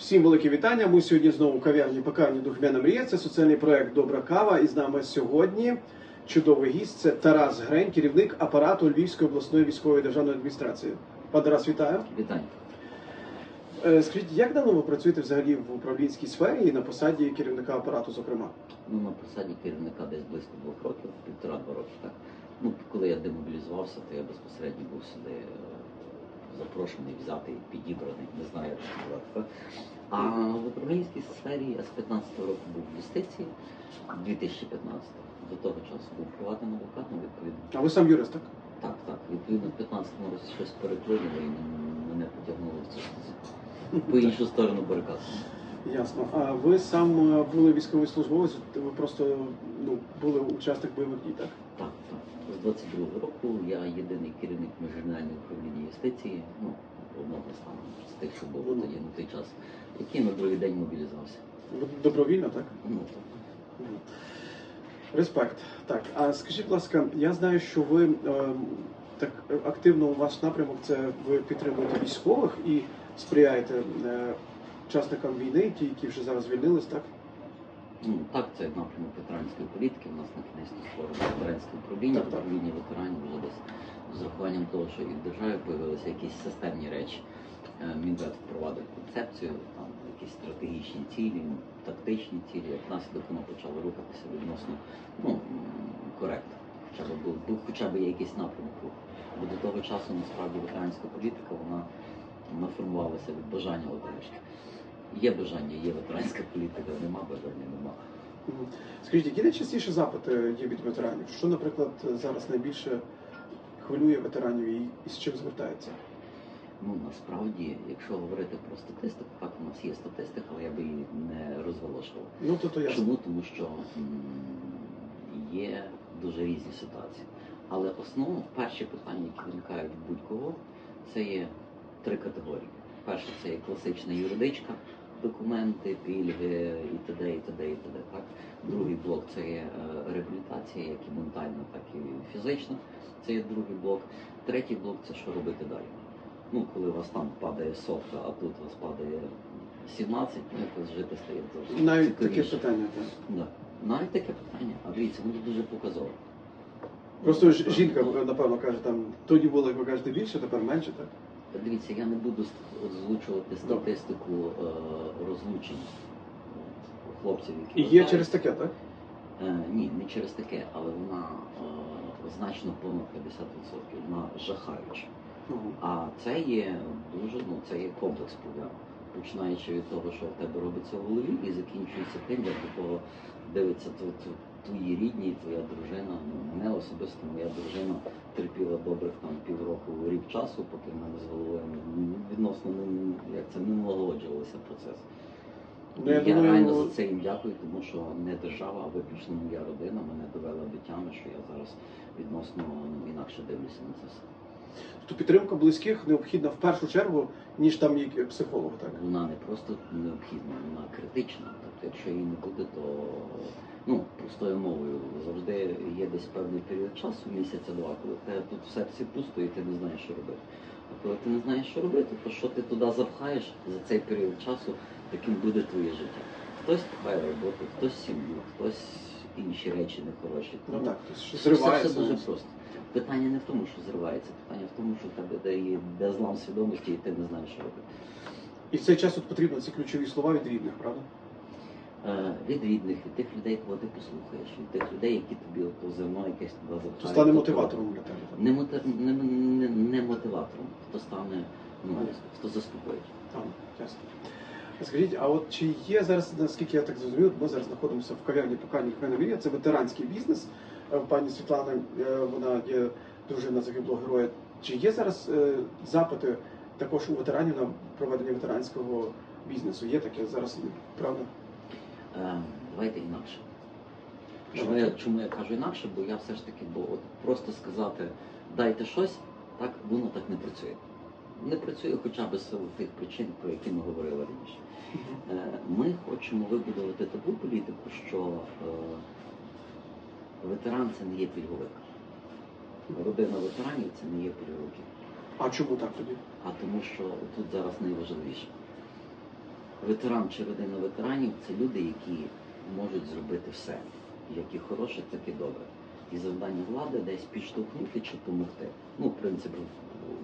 Всім велике вітання. Ми сьогодні знову в кав'ярні пекарні Духмяна Мрія. Це соціальний проект Добра кава. І з нами сьогодні чудовий гість. Це Тарас Грень, керівник апарату Львівської обласної військової державної адміністрації. Пане Тарас, вітаю. Вітання. Е, Скажіть, як давно ви працюєте взагалі в управлінській сфері і на посаді керівника апарату, зокрема? Ну, на посаді керівника десь близько двох років, півтора-два роки. Так. Ну, коли я демобілізувався, то я безпосередньо був сюди е, запрошений, взятий, підібраний, не знаю, як це сказати. А в управлінській сфері я з 15-го року був в юстиції, 2015-го. До того часу був приватним адвокатом, відповідно. А ви сам юрист, так? Так, так. Відповідно, в 15-му році щось переклинило і мене потягнуло в цю по іншу сторону барикад. Ясно. А ви сам е, були військовий службовець, ви просто ну, були учасник бойових дій, так? Так, так. З 22-го року я єдиний керівник міжрегіонального управління юстиції, ну, одного з тих, що було тоді на той час, який на другий день мобілізувався. Добровільно, так? Ну, так. Респект. Так, а скажіть, будь ласка, я знаю, що ви ем, так активно у ваш напрямок це ви підтримуєте військових і сприяєте е, учасникам війни, ті, які вже зараз звільнились, так? Ну, так, це напрямок ветеранської політики. У нас на кінець створено ветеранське управління, управління ветеранів вже десь з урахуванням того, що і в державі появилися якісь системні речі. Е, Мінвет впровадив концепцію, там якісь стратегічні цілі, тактичні цілі, як наслідок воно почало рухатися відносно ну, коректно. Хоча б був, був хоча б є якийсь напрямок руху. Бо до того часу насправді ветеранська політика вона, вона формувалася від бажання одержки. Є бажання, є ветеранська політика, нема бажання, нема. Скажіть, які найчастіше запити є від ветеранів? Що, наприклад, зараз найбільше хвилює ветеранів і, з чим звертаються? Ну насправді, якщо говорити про статистику, так у нас є статистика, але я би її не розголошував. Ну, то то ясно. Чому? Тому що є дуже різні ситуації. Але основно перші питання, які виникають в будь-кого, це є три категорії. Перше це є класична юридичка, документи, пільги і т.д. і т.д. і т.д. Так? Другий блок це є е, реабілітація, як і ментальна, так і фізична. Це є другий блок. Третій блок це що робити далі. Ну, коли у вас там падає сотка, а тут у вас падає 17, ну якось жити стає зовсім Навіть таке питання. Так. Да. Навіть таке питання. А дивіться, воно дуже показово. Просто ж- жінка, напевно, каже, там тоді було, як ви кажете, більше, тепер менше, так? Дивіться, я не буду озвучувати статистику е, розлучень хлопців, які І є вважають- через таке, так? Е, ні, не через таке, але вона е, значно понад 50%. Вона жахаюча. Мгм. А це є дуже, ну це є комплекс проблем. Починаючи від того, що в тебе робиться в голові, і закінчується тим, як до того дивиться тв- тв- твої рідні, твоя дружина. Ну, мене особисто моя дружина терпіла добрих там півроку часу, поки в мене з головою ну, відносно не як це не налагоджувався процес. Ну, я думаю, реально за це їм дякую, тому що не держава, а виключно моя родина мене довела до тями, що я зараз відносно ну, інакше дивлюся на це все. То підтримка близьких необхідна в першу чергу, ніж там є психолог, так? Вона не просто необхідна, вона критична. Тобто, якщо її не буде, то ну простою мовою завжди є десь певний період часу, місяця-два, коли тебе тут в серці пусто і ти не знаєш, що робити. А коли ти не знаєш, що робити, то що ти туди запхаєш за цей період часу, таким буде твоє життя. Хтось пхає роботу, хтось сім'ю, хтось інші речі нехороші. Ну так, зривається. все дуже просто. Питання не в тому, що зривається, питання в тому, що в тебе де є де злам свідомості, і ти не знаєш, що робити. І в цей час от потрібно ці ключові слова від рідних, правда? Е, від рідних, від тих людей, кого ти послухаєш, від тих людей, які тобі ото зерно якесь туди запхають. То стане мотиватором для тебе. так? Не, мотив, не, не, не мотиватором, хто стане, ну, хто заспокоїть. Там, ясно. Скажіть, а от чи є зараз, наскільки я так зрозумів, ми зараз знаходимося в кав'ярні Покані Хменовір'я, це ветеранський бізнес. Е, Пані Світлана, е, вона є дружина загиблого героя. Чи є зараз запити також у ветеранів на проведення ветеранського бізнесу? Є таке зараз, правда? Е, давайте інакше. Чому я, чому я кажу інакше? Бо я все ж таки, бо от просто сказати дайте щось, так воно так не працює. Не працює хоча б з тих причин, про які ми говорили раніше. Е, Ми хочемо вибудувати таку політику, що е, ветеран це не є пільговик. Родина ветеранів це не є пільговики. А чому так тоді? А тому що тут зараз найважливіше. Ветеран чи родина ветеранів це люди, які можуть зробити все. Як і хороше, так і добре. І завдання влади десь підштовхнути чи допомогти. Ну, в принципі,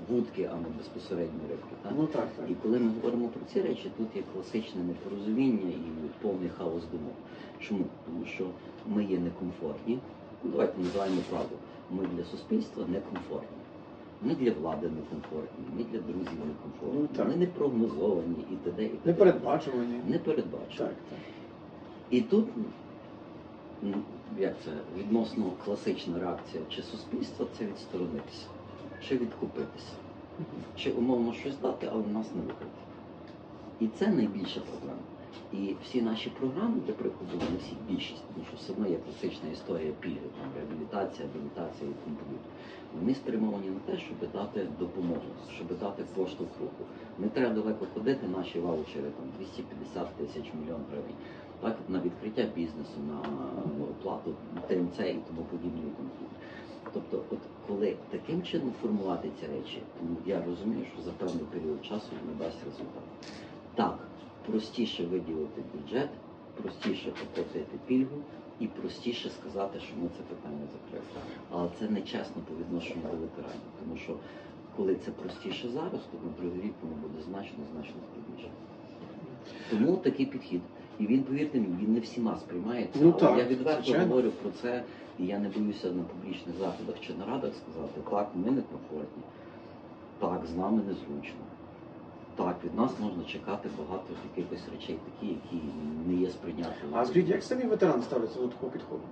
вудки, а не безпосередньо рибки. Так? Ну так, так. І коли ми говоримо про ці речі, тут є класичне непорозуміння і повний хаос думок. Чому? Тому що ми є некомфортні. Ну, давайте називаємо правду. Ми для суспільства некомфортні. Ми для влади некомфортні, ми для друзів некомфортні, Ну, так. ми не прогнозовані і т.д. і т.д. Непередбачувані. Не передбачені. Так, так. І тут, ну, як це, відносно класична реакція чи суспільства це відсторонитися, чи відкупитися, чи умовно щось дати, але нас не викрити. І це найбільша проблема. І всі наші програми, для прикладу, не всі більшість, тому що все одно є класична історія пільги, там реабілітація, абілітація і тому. Вони спрямовані на те, щоб дати допомогу, щоб дати поштовх руху. Не треба далеко ходити, наші ваучери там 250 тисяч мільйон гривень. Так, на відкриття бізнесу, на оплату ТМЦ і тому подібне. Тобто, от коли таким чином формувати ці речі, тому я розумію, що за певний період часу не дасть результат. Так, простіше виділити бюджет, простіше оплатити пільгу і простіше сказати, що ми це питання закрили. Але це не чесно по відношенню до ветеранів, тому що коли це простіше зараз, то на другий рік воно буде значно, значно складніше. Тому такий підхід. І він, повірте мені, він не всіма сприймається. Ну, так, я відверто говорю про це, і я не боюся на публічних заходах чи нарадах сказати, так, ми не комфортні, так, з нами незручно. Так, від нас можна чекати багато якихось речей, такі, які не є сприйнятними. А скажіть, як самі ветерани ставляться до такого підходу?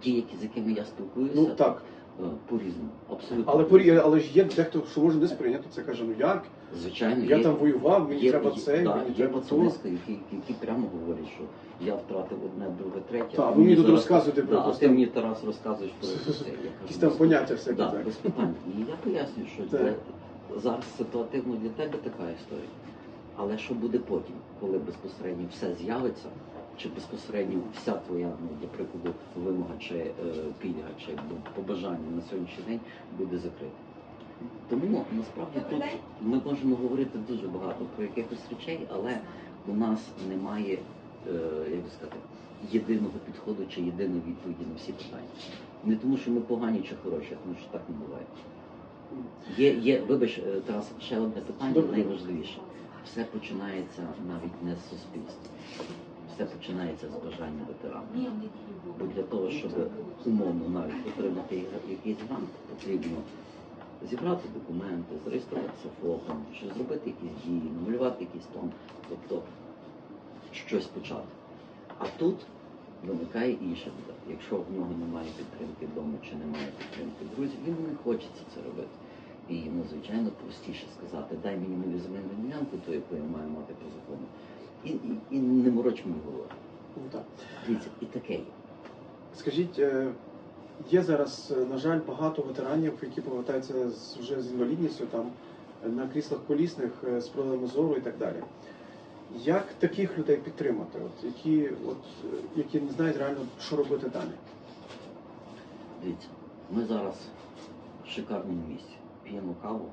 Ті, які, з якими я спілкуюся, Ну так. е, по-різному. Абсолютно. Але порі, але ж є дехто, що може не сприйняти це, каже, ну як? Звичайно, Я є, там воював, мені треба це, да, мені є треба то. пацаниська, які, які прямо говорять, що я втратив одне, друге, третє. Так, а ви мені тут зараз- розказуєте про да, а якусь ти там- мені Тарас розказуєш про це. Я кажу, Якісь там «Ну, поняття всякі, Да, так. без питань. І я пояснюю, що для, зараз ситуативно для тебе така історія. Але що буде потім, коли безпосередньо все з'явиться, чи безпосередньо вся твоя, ну, для прикладу, вимога чи е, пільга, чи побажання на сьогоднішній день буде закрита. Тому насправді тут ми можемо говорити дуже багато про якихось речей, але у нас немає, е, як би сказати, єдиного підходу чи єдиної відповіді на всі питання. Не тому, що ми погані чи хороші, а тому що так не буває. Є, є, вибач, е, Тарас, ще одне питання, Добре. найважливіше. Все починається навіть не з суспільства. Все починається з бажання ветерана. Бо для того, щоб умовно навіть отримати якийсь грант, потрібно зібрати документи, зареєструватися ФОПом, чи зробити якісь дії, намалювати якийсь план, тобто щось почати. А тут виникає інша біда. Якщо в нього немає підтримки вдома чи немає підтримки друзів, йому не хочеться це робити. І йому, звичайно, простіше сказати, дай мені мою земельну ділянку, ту, яку я маю мати по закону. І, і, і не мороч мені голову. Ну, так. Дивіться, і таке. Скажіть, е, є зараз, е, на жаль, багато ветеранів, які повертаються вже з інвалідністю там на кріслах колісних е, з проблемами зору і так далі. Як таких людей підтримати, от, які, от, які не знають реально, що робити далі? Дивіться, ми зараз в шикарному місці. П'ємо каву,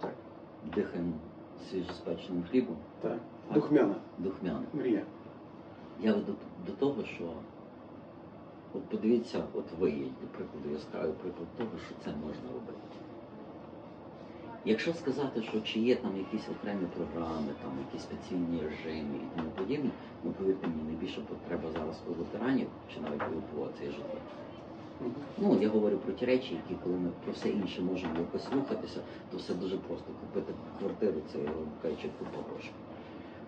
Так. дихаємо свіжоспеченим хлібом, Так. Духмяна духмяним. мрія. Я веду до того, що от подивіться, от ви є, до прикладу, яскравий приклад того, що це можна робити. Якщо сказати, що чи є там якісь окремі програми, там якісь спеціальні режими і тому подібне, ну повірте мені, найбільша потреба зараз у ветеранів чи навіть у це житло. Ну, я говорю про ті речі, які коли ми про все інше можемо якось рухатися, то все дуже просто. Купити квартиру це кажучи, купа грошей.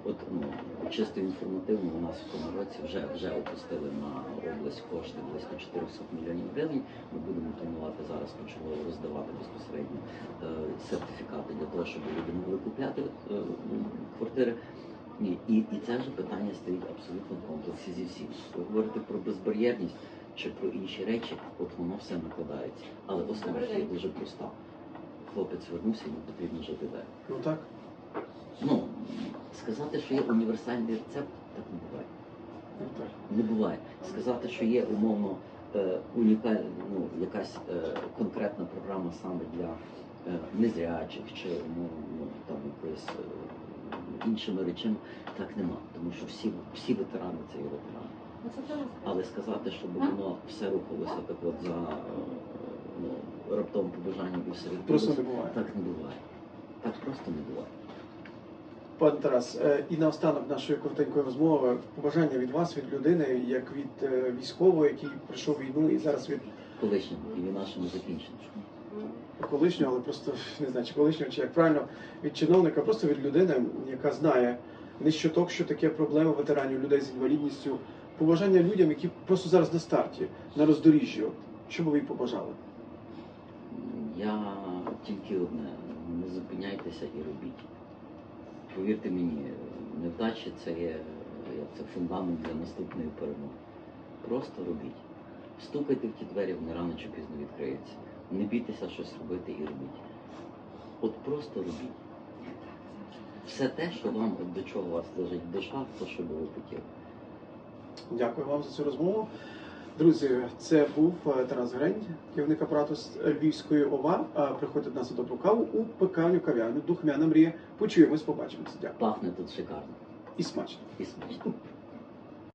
От ну, чисто інформативно у нас в цьому році вже вже опустили на область кошти близько 400 мільйонів гривень. Ми будемо планувати зараз почали роздавати безпосередньо е, сертифікати для того, щоб люди могли купляти е, квартири. Ні, і, і це вже питання стоїть абсолютно в комплексі зі всім. Ви говорите про безбар'єрність чи про інші речі, от воно все накладається. Але основа дуже проста. Хлопець вернувся, йому потрібно жити далі. Ну так. Ну, сказати, що є універсальний рецепт, так не буває. Ну. Не буває. Сказати, що є умовно е, унікальна, ну, якась е, конкретна програма саме для е, незрячих чи умовно ну, там якоїсь е, іншими речами. Так нема. Тому що всі, всі ветерани це є ветерани. Але сказати, щоб воно все рухалося так от за е, ну, раптовим побажанням і все Просто не буває. так не буває. Так просто не буває. Пане Тарас, е, і наостанок нашої коротенької розмови побажання від вас, від людини, як від е, військового, який пройшов війну, і зараз від Колишньому і війна ще не закінчена. колишнього, але просто не знаю, чи колишнього, чи як правильно від чиновника, просто від людини, яка знає не щоток, що таке проблема ветеранів, людей з інвалідністю. Побажання людям, які просто зараз на старті, на роздоріжжі. Що би ви побажали? Я тільки одне: не зупиняйтеся і робіть. Повірте мені, невдачі це є це фундамент для наступної перемоги. Просто робіть. Стукайте в ті двері, вони рано чи пізно відкриються. Не бійтеся щось робити і робіть. От просто робіть. Все те, що вам до чого вас лежить душа, то що би ви хотіли. Дякую вам за цю розмову. Друзі, це був е, Тарас Грень, керівник апарату Львівської ОВА. А Приходьте до нас на добру каву у пекарню кав'ярню Духмяна мрія. Почуємось, побачимося. Дякую. Пахне тут шикарно І смачно. і смачно.